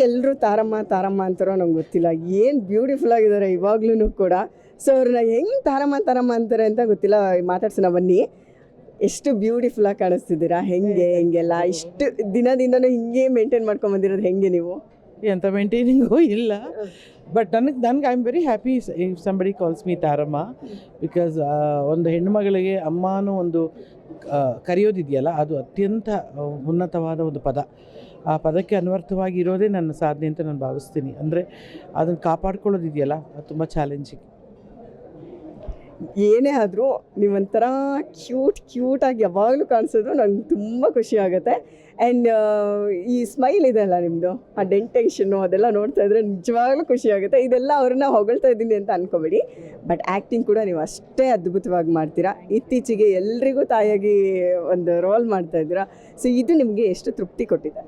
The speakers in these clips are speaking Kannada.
ಯಾಕೆ ಎಲ್ಲರೂ ತಾರಮ್ಮ ತಾರಮ್ಮ ಅಂತಾರೋ ನಂಗೆ ಗೊತ್ತಿಲ್ಲ. ಏನು ಬ್ಯೂಟಿಫುಲ್ ಆಗಿದ್ದಾರೆ ಇವಾಗ್ಲೂ ಕೂಡ. ಸೊ ಅವ್ರನ್ನ ಹೆಂಗೆ ತಾರಮ್ಮ ತಾರಮ್ಮ ಅಂತಾರೆ ಅಂತ ಗೊತ್ತಿಲ್ಲ. ಮಾತಾಡ್ಸೋಣ ಬನ್ನಿ. ಎಷ್ಟು ಬ್ಯೂಟಿಫುಲ್ ಆಗಿ ಕಾಣಿಸ್ತಿದ್ದೀರಾ? ಹೆಂಗೆ ಹೆಂಗೆಲ್ಲ? ಇಷ್ಟು ದಿನದಿಂದನೂ ಹಿಂಗೆ ಮೇಂಟೈನ್ ಮಾಡ್ಕೊಂಡ್ ಬಂದಿರೋದು ಹೆಂಗೆ ನೀವು? ಎಂಥ ಮೇಂಟೈನಿಂಗು ಇಲ್ಲ. ಬಟ್ ನನಗೆ ನನಗೆ I am very happy somebody calls me Taramma. Because ಒಂದು ಹೆಣ್ಣುಮಗಳಿಗೆ ಅಮ್ಮನೂ ಒಂದು ಕರೆಯೋದಿದೆಯಲ್ಲ ಅದು ಅತ್ಯಂತ ಉನ್ನತವಾದ ಒಂದು ಪದ. ಆ ಪದಕ್ಕೆ ಅನ್ವರ್ಥವಾಗಿ ಇರೋದೇ ನನ್ನ ಸಾಧನೆ ಅಂತ ನಾನು ಭಾವಿಸ್ತೀನಿ. ಅಂದರೆ ಅದನ್ನು ಕಾಪಾಡ್ಕೊಳ್ಳೋದಿದೆಯಲ್ಲ ಅದು ತುಂಬ ಚಾಲೆಂಜಿಂಗ್ ಏನೇ ಆದರೂ ನೀವೊಂಥರ ಕ್ಯೂಟ್ ಕ್ಯೂಟಾಗಿ ಯಾವಾಗಲೂ ಕಾಣಿಸೋದು ನಂಗೆ ತುಂಬ ಖುಷಿ ಆಗುತ್ತೆ. ಆ್ಯಂಡ್ ಈ ಸ್ಮೈಲ್ ಇದೆ ಅಲ್ಲ ನಿಮ್ಮದು ಆ ಡೆಂಟೇಷನ್ನು ಅದೆಲ್ಲ ನೋಡ್ತಾ ಇದ್ರೆ ನಿಜವಾಗ್ಲೂ ಖುಷಿ ಆಗುತ್ತೆ. ಇದೆಲ್ಲ ಅವ್ರನ್ನ ಹೊಗಳ್ತಾ ಇದ್ದೀನಿ ಅಂತ ಅನ್ಕೋಬೇಡಿ. ಬಟ್ ಆ್ಯಕ್ಟಿಂಗ್ ಕೂಡ ನೀವು ಅಷ್ಟೇ ಅದ್ಭುತವಾಗಿ ಮಾಡ್ತೀರಾ. ಇತ್ತೀಚೆಗೆ ಎಲ್ರಿಗೂ ತಾಯಿಯಾಗಿ ಒಂದು ರೋಲ್ ಮಾಡ್ತಾ ಇದ್ದೀರಾ. ಸೊ ಇದು ನಿಮಗೆ ಎಷ್ಟು ತೃಪ್ತಿ ಕೊಟ್ಟಿದೆ?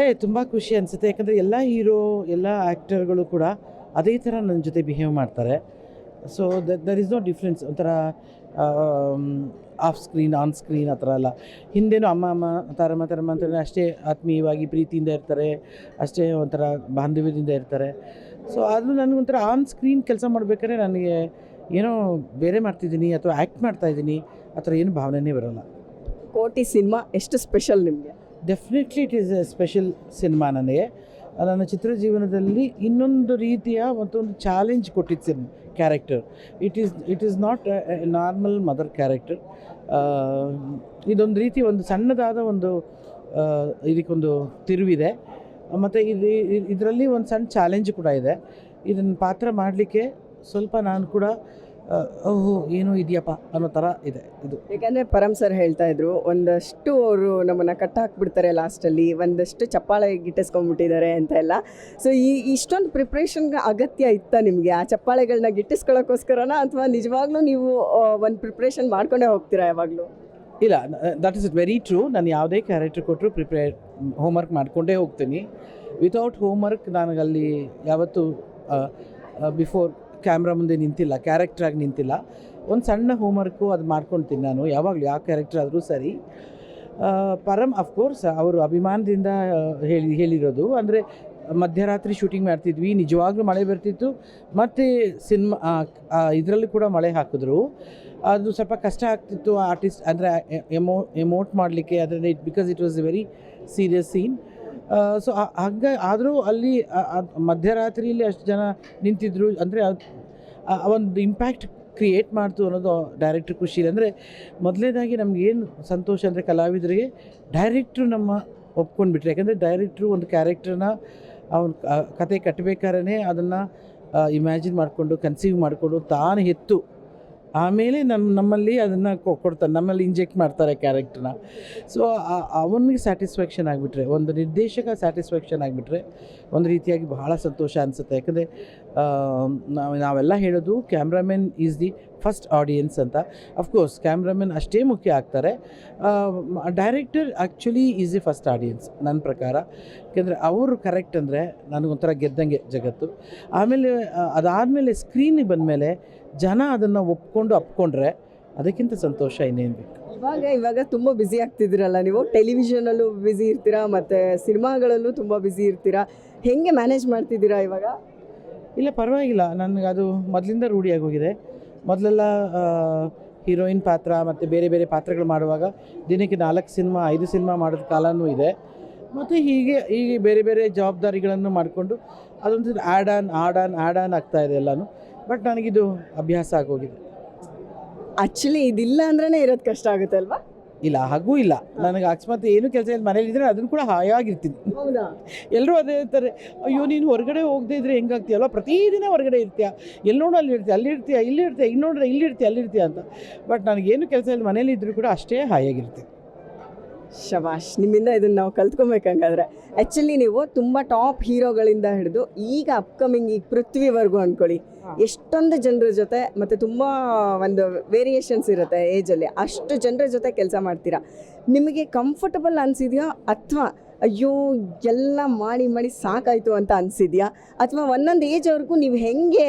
ಏ, ತುಂಬ ಖುಷಿ ಅನಿಸುತ್ತೆ. ಯಾಕಂದರೆ ಎಲ್ಲ ಹೀರೋ, ಎಲ್ಲ ಆ್ಯಕ್ಟರ್ಗಳು ಕೂಡ ಅದೇ ಥರ ನನ್ನ ಜೊತೆ ಬಿಹೇವ್ ಮಾಡ್ತಾರೆ. So there is no difference ಒಂಥರ ಆಫ್ ಸ್ಕ್ರೀನ್ ಆನ್ ಸ್ಕ್ರೀನ್ ಆ ಥರ ಎಲ್ಲ ಹಿಂದೆನೂ ಅಮ್ಮ ಅಮ್ಮ, ತಾರಮ್ಮ ತಾರಮ್ಮ ಅಂತಂದರೆ ಅಷ್ಟೇ ಆತ್ಮೀಯವಾಗಿ ಪ್ರೀತಿಯಿಂದ ಇರ್ತಾರೆ. ಅಷ್ಟೇ ಒಂಥರ ಬಾಂಧವ್ಯದಿಂದ ಇರ್ತಾರೆ. ಸೊ ಅದು ನನಗೊಂಥರ ಆನ್ ಸ್ಕ್ರೀನ್ ಕೆಲಸ ಮಾಡಬೇಕಾದ್ರೆ ನನಗೆ ಏನೋ ಬೇರೆ ಮಾಡ್ತಿದ್ದೀನಿ ಅಥವಾ ಆ್ಯಕ್ಟ್ ಮಾಡ್ತಾ ಇದ್ದೀನಿ. ಆ ಥರ ಏನು ಭಾವನೆನೇ ಬರೋಲ್ಲ. ಕೋಟಿ ಸಿನಿಮಾ ಎಷ್ಟು ಸ್ಪೆಷಲ್ ನಿಮಗೆ? Definitely it is a special cinema ನನಗೆ. ನನ್ನ ಚಿತ್ರ ಜೀವನದಲ್ಲಿ ಇನ್ನೊಂದು ರೀತಿಯ ಮತ್ತೊಂದು ಚಾಲೆಂಜ್ ಕೊಟ್ಟಿದ್ದು since character it is it is not normal mother character ಇದೊಂದು ರೀತಿ ಒಂದು ಸಣ್ಣದಾದ ಒಂದು ಇದಕ್ಕೊಂದು ತಿರುವಿದೆ. ಮತ್ತು ಇದು, ಇದರಲ್ಲಿ ಒಂದು ಸಣ್ಣ ಚಾಲೆಂಜ್ ಕೂಡ ಇದೆ. ಇದನ್ನು ಪಾತ್ರ ಮಾಡಲಿಕ್ಕೆ ಸ್ವಲ್ಪ ನಾನು ಕೂಡ ಓಹೋ ಏನೋ ಇದೆಯಪ್ಪ ಅನ್ನೋ ಥರ ಇದೆ ಇದು. ಯಾಕಂದರೆ ಪರಮ್ ಸರ್ ಹೇಳ್ತಾ ಇದ್ರು ಒಂದಷ್ಟು ಅವರು ನಮ್ಮನ್ನು ಕಟ್ ಹಾಕ್ಬಿಡ್ತಾರೆ ಲಾಸ್ಟಲ್ಲಿ ಒಂದಷ್ಟು ಚಪ್ಪಾಳೆ ಗಿಟ್ಟಿಸ್ಕೊಂಡ್ಬಿಟ್ಟಿದ್ದಾರೆ ಅಂತ ಎಲ್ಲ. ಸೊ ಈ ಇಷ್ಟೊಂದು ಪ್ರಿಪ್ರೇಷನ್ಗೆ ಅಗತ್ಯ ಇತ್ತ ನಿಮಗೆ? ಆ ಚಪ್ಪಾಳೆಗಳನ್ನ ಗಿಟ್ಟಿಸ್ಕೊಳ್ಳೋಕ್ಕೋಸ್ಕರನ ಅಥವಾ ನಿಜವಾಗ್ಲೂ ನೀವು ಒಂದು ಪ್ರಿಪ್ರೇಷನ್ ಮಾಡ್ಕೊಂಡೇ ಹೋಗ್ತೀರಾ ಯಾವಾಗಲೂ? ಇಲ್ಲ ದಟ್ ಇಸ್ ವೆರಿ ಟ್ರೂ ನಾನು ಯಾವುದೇ ಕ್ಯಾರೆಕ್ಟರ್ ಕೊಟ್ಟರು ಪ್ರಿಪೇರ್ ಹೋಮ್ವರ್ಕ್ ಮಾಡಿಕೊಂಡೇ ಹೋಗ್ತೀನಿ. ವಿತೌಟ್ ಹೋಮ್ವರ್ಕ್ ನನಗಲ್ಲಿ ಯಾವತ್ತೂ ಬಿಫೋರ್ ಕ್ಯಾಮ್ರಾ ಮುಂದೆ ನಿಂತಿಲ್ಲ ಕ್ಯಾರೆಕ್ಟ್ರಾಗಿ ನಿಂತಿಲ್ಲ. ಒಂದು ಸಣ್ಣ ಹೋಮ್ವರ್ಕು ಅದು ಮಾಡ್ಕೊಳ್ತೀನಿ ನಾನು, ಯಾವಾಗಲೂ ಯಾವ ಕ್ಯಾರೆಕ್ಟರ್ ಆದರೂ ಸರಿ. ಪರಮ್ ಅಫ್ಕೋರ್ಸ್ ಅವರು ಅಭಿಮಾನದಿಂದ ಹೇಳಿ, ಹೇಳಿರೋದು. ಅಂದರೆ, ಮಧ್ಯರಾತ್ರಿ ಶೂಟಿಂಗ್ ಮಾಡ್ತಿದ್ವಿ, ನಿಜವಾಗ್ಲೂ ಮಳೆ ಬರ್ತಿತ್ತು. ಮತ್ತು ಸಿನಿಮಾ ಇದರಲ್ಲಿ ಕೂಡ ಮಳೆ ಹಾಕಿದ್ರು. ಅದು ಸ್ವಲ್ಪ ಕಷ್ಟ ಆಗ್ತಿತ್ತು ಆರ್ಟಿಸ್ಟ್ ಅಂದರೆ ಎಮೋ ಎಮೋಟ್ ಮಾಡಲಿಕ್ಕೆ ಅದರಲ್ಲಿ because it was a very serious scene so ಹಂಗೆ ಆದರೂ ಅಲ್ಲಿ ಮಧ್ಯರಾತ್ರಿಯಲ್ಲಿ ಅಷ್ಟು ಜನ ನಿಂತಿದ್ರು. ಅಂದರೆ ಒಂದು ಇಂಪ್ಯಾಕ್ಟ್ ಕ್ರಿಯೇಟ್ ಮಾಡ್ತು ಅನ್ನೋದು ಡೈರೆಕ್ಟ್ರ್ ಖುಷಿ ಅಂದರೆ ಮೊದಲನೇದಾಗಿ ನಮಗೇನು ಸಂತೋಷ ಅಂದರೆ ಕಲಾವಿದರಿಗೆ ಡೈರೆಕ್ಟ್ರು ನಮ್ಮ ಒಪ್ಕೊಂಡ್ಬಿಟ್ರೆ. ಯಾಕಂದರೆ ಡೈರೆಕ್ಟ್ರು ಒಂದು ಕ್ಯಾರೆಕ್ಟ್ರನ್ನ ಅವ್ನ ಕತೆ ಕಟ್ಟಬೇಕಾದ್ರೆ ಅದನ್ನು ಇಮ್ಯಾಜಿನ್ ಮಾಡಿಕೊಂಡು ಕನ್ಸೀವ್ ಮಾಡಿಕೊಂಡು ತಾನು ಹೆತ್ತು. ಆಮೇಲೆ ನಮ್ಮ ನಮ್ಮಲ್ಲಿ ಅದನ್ನು ಕೊಡ್ತಾರೆ. ನಮ್ಮಲ್ಲಿ ಇಂಜೆಕ್ಟ್ ಮಾಡ್ತಾರೆ ಕ್ಯಾರೆಕ್ಟ್ರನ್ನ ಸೊ ಅವನಿಗೆ ಸ್ಯಾಟಿಸ್ಫ್ಯಾಕ್ಷನ್ ಆಗಿಬಿಟ್ರೆ, ಒಂದು ನಿರ್ದೇಶಕ ಸ್ಯಾಟಿಸ್ಫ್ಯಾಕ್ಷನ್ ಆಗಿಬಿಟ್ರೆ, ಒಂದು ರೀತಿಯಾಗಿ ಬಹಳ ಸಂತೋಷ ಅನಿಸುತ್ತೆ. ಯಾಕಂದರೆ ನಾವು ನಾವೆಲ್ಲ ಹೇಳೋದು cameraman is the first audience ಅಂತ. ಅಫ್ಕೋರ್ಸ್ ಕ್ಯಾಮ್ರಾಮನ್ ಅಷ್ಟೇ ಮುಖ್ಯ ಆಗ್ತಾರೆ. Director actually is a first audience ನನ್ನ ಪ್ರಕಾರ. ಯಾಕೆಂದರೆ ಅವರು ಕರೆಕ್ಟ್ ಅಂದರೆ ನನಗೊಂಥರ ಗೆದ್ದಂಗೆ ಜಗತ್ತು. ಆಮೇಲೆ ಅದಾದಮೇಲೆ ಸ್ಕ್ರೀನಿಗೆ ಬಂದಮೇಲೆ ಜನ ಅದನ್ನು ಒಪ್ಕೊಂಡು ಅಪ್ಕೊಂಡ್ರೆ ಅದಕ್ಕಿಂತ ಸಂತೋಷ ಇನ್ನೇನು ಬೇಕು. ಇವಾಗ ಇವಾಗ ತುಂಬ ಬ್ಯುಸಿ ಆಗ್ತಿದ್ದೀರಲ್ಲ ನೀವು? ಟೆಲಿವಿಷನಲ್ಲೂ ಬ್ಯುಸಿ ಇರ್ತೀರಾ? ಮತ್ತು ಸಿನಿಮಾಗಳಲ್ಲೂ ತುಂಬ ಬ್ಯುಸಿ ಇರ್ತೀರಾ? ಹೆಂಗೆ ಮ್ಯಾನೇಜ್ ಮಾಡ್ತಿದ್ದೀರಾ ಇವಾಗ? ಇಲ್ಲ ಪರವಾಗಿಲ್ಲ. ನನಗೆ ಅದು ಮೊದಲಿಂದ ರೂಢಿಯಾಗಿ ಹೋಗಿದೆ. ಮೊದಲೆಲ್ಲ ಹೀರೋಯಿನ್ ಪಾತ್ರ ಮತ್ತು ಬೇರೆ ಬೇರೆ ಪಾತ್ರಗಳು ಮಾಡುವಾಗ ದಿನಕ್ಕೆ ನಾಲ್ಕು ಸಿನಿಮಾ, ಐದು ಸಿನಿಮಾ ಮಾಡೋದ ಕಾಲವೂ ಇದೆ. ಮತ್ತು ಹೀಗೆ ಹೀಗೆ ಬೇರೆ ಬೇರೆ ಜವಾಬ್ದಾರಿಗಳನ್ನು ಮಾಡಿಕೊಂಡು ಅದೊಂದು add on add on add on ಆಗ್ತಾ ಇದೆ ಎಲ್ಲನೂ. ಬಟ್ ನನಗಿದು ಅಭ್ಯಾಸ ಆಗೋಗಿದೆ. ಆ್ಯಕ್ಚುಲಿ ಇದಿಲ್ಲ ಅಂದ್ರೆ ಇರೋದು ಕಷ್ಟ ಆಗುತ್ತೆ ಅಲ್ವಾ? ಇಲ್ಲ ಹಾಗೂ ಇಲ್ಲ. ನನಗೆ ಅಕಸ್ಮಾತ್ ಏನು ಕೆಲಸ ಇಲ್ಲ ಮನೇಲಿದ್ದರೆ ಅದನ್ನು ಕೂಡ ಹಾಯಾಗಿರ್ತೀನಿ. ಎಲ್ಲರೂ ಅದೇ ಇರ್ತಾರೆ ಅಯ್ಯೋ ನೀನು ಹೊರಗಡೆ ಹೋಗದೇ ಇದ್ರೆ ಹೆಂಗಾಗ್ತೀಯಲ್ಲ ಪ್ರತಿದಿನ ಹೊರಗಡೆ ಇರ್ತೀಯ. ಎಲ್ಲಿ ನೋಡು ಅಲ್ಲಿ ಇರ್ತೀಯ? ಅಲ್ಲಿ ಇರ್ತೀಯ? ಇಲ್ಲಿ ಇರ್ತೀಯ? ಇಲ್ಲಿ ನೋಡ್ರೆ ಇಲ್ಲಿ ಇರ್ತೀಯ? ಅಲ್ಲಿ ಇರ್ತೀಯ? ಅಂತ. ಬಟ್ ನನಗೇನು ಕೆಲಸ ಇಲ್ಲ ಮನೇಲಿ ಇದ್ದರೂ ಕೂಡ ಅಷ್ಟೇ ಹಾಯಾಗಿರ್ತೀನಿ. ಶಬಾಷ್ ನಿಮ್ಮಿಂದ ಇದನ್ನು ನಾವು ಕಲ್ತ್ಕೊಬೇಕಂಗಾದ್ರೆ. ಆ್ಯಕ್ಚುಲಿ ನೀವು ತುಂಬ ಟಾಪ್ ಹೀರೋಗಳಿಂದ ಹಿಡಿದು ಈಗ ಅಪ್ಕಮಿಂಗ್ ಈಗ ಪೃಥ್ವಿವರೆಗೂ ಅಂದ್ಕೊಳ್ಳಿ ಎಷ್ಟೊಂದು ಜನರ ಜೊತೆ ಮತ್ತು ತುಂಬ ಒಂದು ವೇರಿಯೇಷನ್ಸ್ ಇರುತ್ತೆ ಏಜಲ್ಲಿ ಅಷ್ಟು ಜನರ ಜೊತೆ ಕೆಲಸ ಮಾಡ್ತೀರಾ. ನಿಮಗೆ ಕಂಫರ್ಟಬಲ್ ಅನಿಸಿದೆಯೋ ಅಥವಾ ಅಯ್ಯೋ, ಎಲ್ಲ ಮಾಡಿ ಮಾಡಿ ಸಾಕಾಯಿತು ಅಂತ ಅನಿಸಿದ್ಯಾ? ಅಥವಾ ಒಂದೊಂದು ಏಜ್ವರೆಗೂ ನೀವು ಹೆಂಗೆ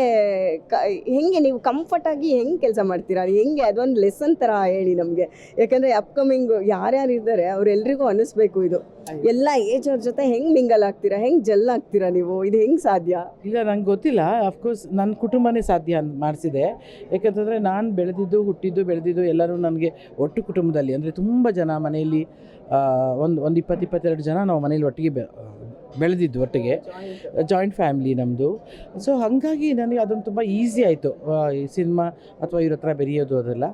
ಕ, ಹೆಂಗೆ ನೀವು ಕಂಫರ್ಟಾಗಿ ಹೆಂಗೆ ಕೆಲಸ ಮಾಡ್ತೀರಾ? ಹೆಂಗೆ, ಅದೊಂದು ಲೆಸನ್ ಥರ ಹೇಳಿ ನಮಗೆ. ಯಾಕಂದರೆ ಅಪ್ಕಮಿಂಗ್ ಯಾರ್ಯಾರು ಇದ್ದಾರೆ ಅವರೆಲ್ಲರಿಗೂ ಅನ್ನಿಸ್ಬೇಕು ಇದು. ಎಲ್ಲ ಏಜ್ ಅವ್ರ ಜೊತೆ ಹೆಂಗ್ ಮಿಂಗಲ್ ಆಗ್ತೀರಾ? ಹೆಂಗ್ ಜಲ್ ಆಗ್ತೀರಾ ನೀವು? ಇದು ಹೆಂಗ್ ಸಾಧ್ಯ? ಇಲ್ಲ ನಂಗೆ ಗೊತ್ತಿಲ್ಲ. ಅಫ್ಕೋರ್ಸ್ ನನ್ನ ಕುಟುಂಬನೇ ಸಾಧ್ಯ ಅಂತ ಮಾಡಿಸಿದೆ. ಯಾಕಂತಂದರೆ ನಾನು ಬೆಳೆದಿದ್ದು ಹುಟ್ಟಿದ್ದು ಬೆಳೆದಿದ್ದು ಎಲ್ಲರೂ ನನಗೆ ಒಟ್ಟು ಕುಟುಂಬದಲ್ಲಿ ಅಂದರೆ ತುಂಬ ಜನ ಮನೆಯಲ್ಲಿ ಒಂದು ಒಂದು ಇಪ್ಪತ್ತು ಇಪ್ಪತ್ತೆರಡು ಜನ ನಾವು ಮನೇಲಿ ಒಟ್ಟಿಗೆ ಬೆ ಬೆಳೆದಿದ್ದು ಒಟ್ಟಿಗೆ. ಜಾಯಿಂಟ್ ಫ್ಯಾಮಿಲಿ ನಮ್ಮದು ಸೊ ಹಾಗಾಗಿ ನನಗೆ ಅದೊಂದು ತುಂಬ ಈಸಿ ಆಯಿತು. ಈ ಸಿನಿಮಾ ಅಥವಾ ಇವ್ರ ಹತ್ರ ಬೆರೆಯೋದು ಅದೆಲ್ಲ.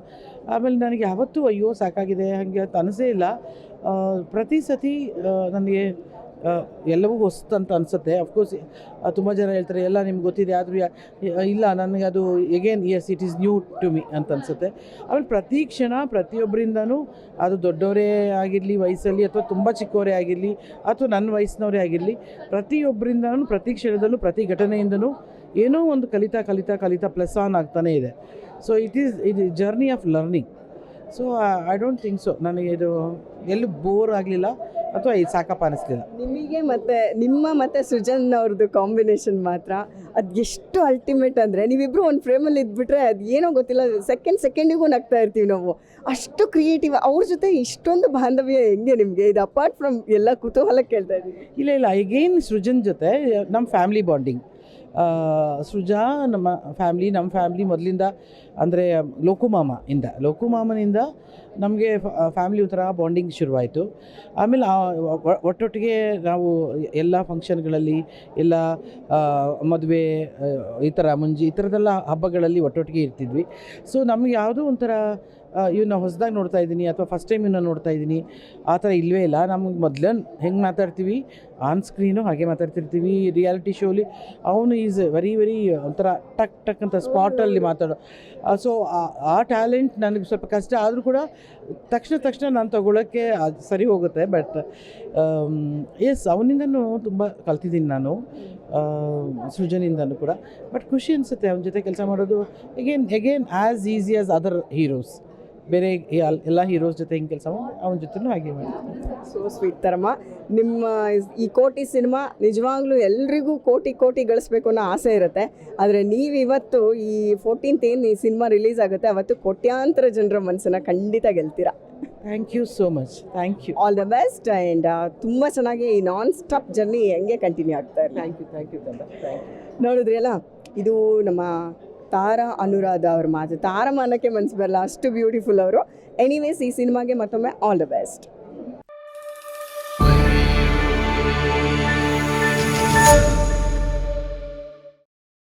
ಆಮೇಲೆ ನನಗೆ ಯಾವತ್ತೂ ಅಯ್ಯೋ ಸಾಕಾಗಿದೆ ಹಾಗೆ ಅಂತ ಅನಿಸೇ ಇಲ್ಲ. ಪ್ರತಿ ಸತಿ ನನಗೆ ಎಲ್ಲವೂ ಹೊಸ್ತು ಅಂತ ಅನಿಸುತ್ತೆ. ಅಫ್ಕೋರ್ಸ್ ತುಂಬ ಜನ ಹೇಳ್ತಾರೆ, ಎಲ್ಲ ನಿಮ್ಗೆ ಗೊತ್ತಿದೆ, ಆದರೂ ಇಲ್ಲ, ನನಗೆ ಅದು again yes it is new to me ಅಂತ ಅನಿಸುತ್ತೆ. ಆಮೇಲೆ ಪ್ರತಿ ಕ್ಷಣ ಪ್ರತಿಯೊಬ್ಬರಿಂದನೂ ಅದು ದೊಡ್ಡವರೇ ಆಗಿರಲಿ, ವಯಸ್ಸಲ್ಲಿ, ಅಥವಾ ತುಂಬ ಚಿಕ್ಕವರೇ ಆಗಿರಲಿ, ಅಥವಾ ನನ್ನ ವಯಸ್ಸಿನವರೇ ಆಗಿರಲಿ ಪ್ರತಿಯೊಬ್ಬರಿಂದನೂ ಪ್ರತಿ ಕ್ಷಣದಲ್ಲೂ, ಪ್ರತಿ ಘಟನೆಯಿಂದನೂ ಏನೋ ಒಂದು ಕಲಿತಾ ಕಲಿತಾ ಕಲಿತಾ ಪ್ಲಸ್ ಆನ್ ಆಗ್ತಾನೇ ಇದೆ. ಸೊ ಇಟ್ ಈಸ್ ಇದು journey of learning so I don't think so ನನಗೆ ಇದು ಎಲ್ಲೂ ಬೋರ್ ಆಗಲಿಲ್ಲ ಅಥವಾ ಇದು ಸಾಕಪ್ಪ ಅನಿಸ್ಲಿಲ್ಲ. ನಿಮಗೆ ಮತ್ತೆ ನಿಮ್ಮ ಮತ್ತೆ ಸೃಜನ್ ಅವ್ರದ್ದು ಕಾಂಬಿನೇಷನ್ ಮಾತ್ರ ಅದು ಎಷ್ಟು ಅಲ್ಟಿಮೇಟ್ ಅಂದರೆ ನೀವಿಬ್ಬರು ಒಂದು ಫ್ರೇಮಲ್ಲಿ ಇದ್ಬಿಟ್ರೆ ಅದು ಏನೋ ಗೊತ್ತಿಲ್ಲ ಸೆಕೆಂಡ್ ಸೆಕೆಂಡಿಗೂ ನಗ್ತಾ ಇರ್ತೀವಿ ನಾವು. ಅಷ್ಟು ಕ್ರಿಯೇಟಿವ್ ಅವ್ರ ಜೊತೆ ಇಷ್ಟೊಂದು ಬಾಂಧವ್ಯ ಹೆಂಗೆ ನಿಮಗೆ? ಇದು ಅಪಾರ್ಟ್ ಫ್ರಮ್ ಎಲ್ಲ ಕುತೂಹಲ ಕೇಳ್ತಾ ಇದ್ದೀವಿ ಇಲ್ಲ ಇಲ್ಲ ಈಗೇನು ಸೃಜನ್ ಜೊತೆ ನಮ್ಮ ಫ್ಯಾಮಿಲಿ ಬಾಂಡಿಂಗ್ ಸೃಜಾ ನಮ್ಮ ಫ್ಯಾಮ್ಲಿ ನಮ್ಮ ಫ್ಯಾಮ್ಲಿ ಮೊದಲಿಂದ ಅಂದರೆ ಲೋಕುಮಾಮ ಇಂದ ಲೋಕುಮಾಮನಿಂದ ನಮಗೆ ಫ್ಯಾಮಿಲಿ ಒಂಥರ ಬಾಂಡಿಂಗ್ ಶುರುವಾಯಿತು. ಆಮೇಲೆ ಒಟ್ಟೊಟ್ಟಿಗೆ ನಾವು ಎಲ್ಲ ಫಂಕ್ಷನ್ಗಳಲ್ಲಿ ಎಲ್ಲ ಮದುವೆ ಈ ಥರ ಮುಂಜಿ, ಈ ಥರದೆಲ್ಲ ಹಬ್ಬಗಳಲ್ಲಿ ಒಟ್ಟೊಟ್ಟಿಗೆ ಇರ್ತಿದ್ವಿ. ಸೊ ನಮ್ಗೆ ಯಾವುದೋ ಒಂಥರ ಇವನ್ನ ಹೊಸದಾಗಿ ನೋಡ್ತಾ ಇದ್ದೀನಿ ಅಥವಾ ಫಸ್ಟ್ ಟೈಮ್ ಇವನ್ನ ನೋಡ್ತಾ ಇದ್ದೀನಿ, ಆ ಥರ ಇಲ್ಲವೇ ಇಲ್ಲ. ನಮಗೆ ಮೊದಲೇ ಹೆಂಗೆ ಮಾತಾಡ್ತೀವಿ? ಆನ್ ಸ್ಕ್ರೀನು ಹಾಗೆ ಮಾತಾಡ್ತಿರ್ತೀವಿ. ರಿಯಾಲಿಟಿ ಶೋಲಿ ಅವನು ಈಸ್ ವೆರಿ ವೆರಿ ಒಂಥರ ಟಕ್ ಟಕ್ ಅಂತ ಸ್ಪಾಟಲ್ಲಿ ಮಾತಾಡೋ ಸೊ ಆ ಟ್ಯಾಲೆಂಟ್ ನನಗೆ ಸ್ವಲ್ಪ ಕಷ್ಟ ಆದರೂ ಕೂಡ ತಕ್ಷಣ ತಕ್ಷಣ ನಾನು ತಗೊಳ್ಳೋಕ್ಕೆ ಅದು ಸರಿ ಹೋಗುತ್ತೆ ಬಟ್ ಎಸ್ ಅವನಿಂದನೂ ತುಂಬ ಕಲ್ತಿದ್ದೀನಿ ನಾನು ಆ, ಸೃಜನಿಂದನೂ ಕೂಡ. ಬಟ್ ಖುಷಿ ಅನಿಸುತ್ತೆ ಅವನ ಜೊತೆ ಕೆಲಸ ಮಾಡೋದು again again as easy as other heroes ಬೇರೆ ಎಲ್- ಎಲ್ಲ ಹೀರೋಸ್ ಜೊತೆ ಹಿಂಗೆ ಕೆಲಸ ಮಾಡಿ ಅವನ ಜೊತೆನೂ ಹಾಗೆ ಮಾಡ್ತೀನಿ. So sweet Taramma. ನಿಮ್ಮ ಈ ಕೋಟಿ ಸಿನಿಮಾ ನಿಜವಾಗ್ಲೂ ಎಲ್ರಿಗೂ ಕೋಟಿ ಕೋಟಿ ಗಳಿಸ್ಬೇಕು ಅನ್ನೋ ಆಸೆ ಇರುತ್ತೆ. ಆದರೆ ನೀವು ಇವತ್ತು ಈ ಫೋರ್ಟೀನ್ತ್ ಏನು ಈ ಸಿನಿಮಾ ರಿಲೀಸ್ ಆಗುತ್ತೆ ಅವತ್ತು ಕೋಟ್ಯಾಂತರ ಜನರ ಮನಸ್ಸನ್ನು ಖಂಡಿತ ಗೆಲ್ತೀರಾ. Thank you so much thank you all the best and ತುಂಬ ಚೆನ್ನಾಗಿ ಈ ನಾನ್ ಸ್ಟಾಪ್ ಜರ್ನಿ ಹೆಂಗೆ ಕಂಟಿನ್ಯೂ ಆಗ್ತಾ ಇರಲಿ. ಥ್ಯಾಂಕ್ ಯು ಥ್ಯಾಂಕ್ ಯು ತಂದ ಥ್ಯಾಂಕ್ ಯು ನೋಡಿದ್ರಿ ಅಲ್ಲ ಇದು ನಮ್ಮ ತಾರಾ ಅನುರಾಧ ಅವ್ರ ಮಾತು. ತಾರಾ ಮಾನಕ್ಕೆ ಮನಸ್ಸು ಬರಲ್ಲ. ಅಷ್ಟು ಬ್ಯೂಟಿಫುಲ್ ಅವರು. ಎನಿವೇಸ್ ಈ ಸಿನಿಮಾಗೆ ಮತ್ತೊಮ್ಮೆ ಆಲ್ ದ ಬೆಸ್ಟ್